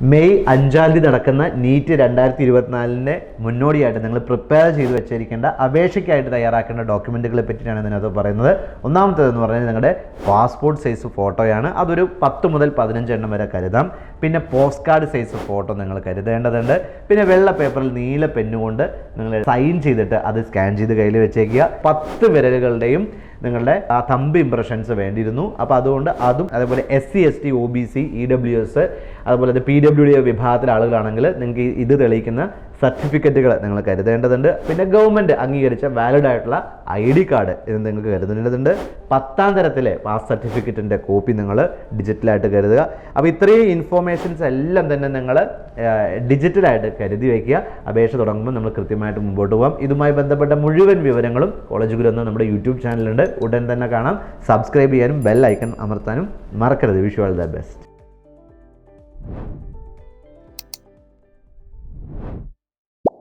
May അഞ്ചാം തീയതി നടക്കുന്ന നീറ്റ് രണ്ടായിരത്തി ഇരുപത്തിനാലിന് മുന്നോടിയായിട്ട് നിങ്ങൾ പ്രിപ്പയർ ചെയ്ത് വെച്ചിരിക്കേണ്ട അപേക്ഷയ്ക്കായിട്ട് തയ്യാറാക്കേണ്ട ഡോക്യുമെന്റുകളെ പറ്റിയാണ് ഇതിനകത്ത് പറയുന്നത്. ഒന്നാമത്തേതെന്ന് പറഞ്ഞാൽ നിങ്ങളുടെ പാസ്പോർട്ട് സൈസ് ഫോട്ടോയാണ് അതൊരു പത്ത് മുതൽ പതിനഞ്ച് എണ്ണം വരെ കരുതാം. പിന്നെ പോസ്റ്റ് കാർഡ് സൈസ് ഫോട്ടോ നിങ്ങൾ കരുതേണ്ടതുണ്ട്. പിന്നെ വെള്ള പേപ്പറിൽ നീല പെന്നുകൊണ്ട് നിങ്ങൾ സൈൻ ചെയ്തിട്ട് അത് സ്കാൻ ചെയ്ത് കയ്യിൽ വെച്ചേക്കുക. പത്ത് വിരലുകളുടെയും നിങ്ങളുടെ ആ തമ്പ് ഇംപ്രഷൻസ് വേണ്ടിയിരുന്നു. അപ്പോൾ അതുകൊണ്ട് അതും അതേപോലെ S C S T O B C E W S അതുപോലെ പി ഡബ്ല്യു ഡി വിഭാഗത്തിലെ ആളുകളാണെങ്കിൽ നിങ്ങൾക്ക് ഇത് തെളിയിക്കുന്ന സർട്ടിഫിക്കറ്റുകൾ നിങ്ങൾ കരുതേണ്ടതുണ്ട്. പിന്നെ ഗവൺമെന്റ് അംഗീകരിച്ച വാലിഡ് ആയിട്ടുള്ള ഐ ഡി കാർഡ് ഇത് നിങ്ങൾക്ക് കരുതേണ്ടതുണ്ട്. പത്താം തരത്തിലെ പാസ് സർട്ടിഫിക്കറ്റിന്റെ കോപ്പി നിങ്ങൾ ഡിജിറ്റലായിട്ട് കരുതുക. അപ്പോൾ ഇത്രയും ഇൻഫോർമേഷൻസ് എല്ലാം തന്നെ നിങ്ങൾ ഡിജിറ്റലായിട്ട് കരുതി വയ്ക്കുക. അപേക്ഷ തുടങ്ങുമ്പോൾ നമ്മൾ കൃത്യമായിട്ട് മുമ്പോട്ട് പോകാം ഇതുമായി ബന്ധപ്പെട്ട മുഴുവൻ വിവരങ്ങളും കോളേജ് ഗുരു നമ്മുടെ യൂട്യൂബ് ചാനലുണ്ട് ഉടൻ തന്നെ കാണാം. സബ്സ്ക്രൈബ് ചെയ്യാനും ബെൽ ഐക്കൺ അമർത്താനും മറക്കരുത്. Vishu all the best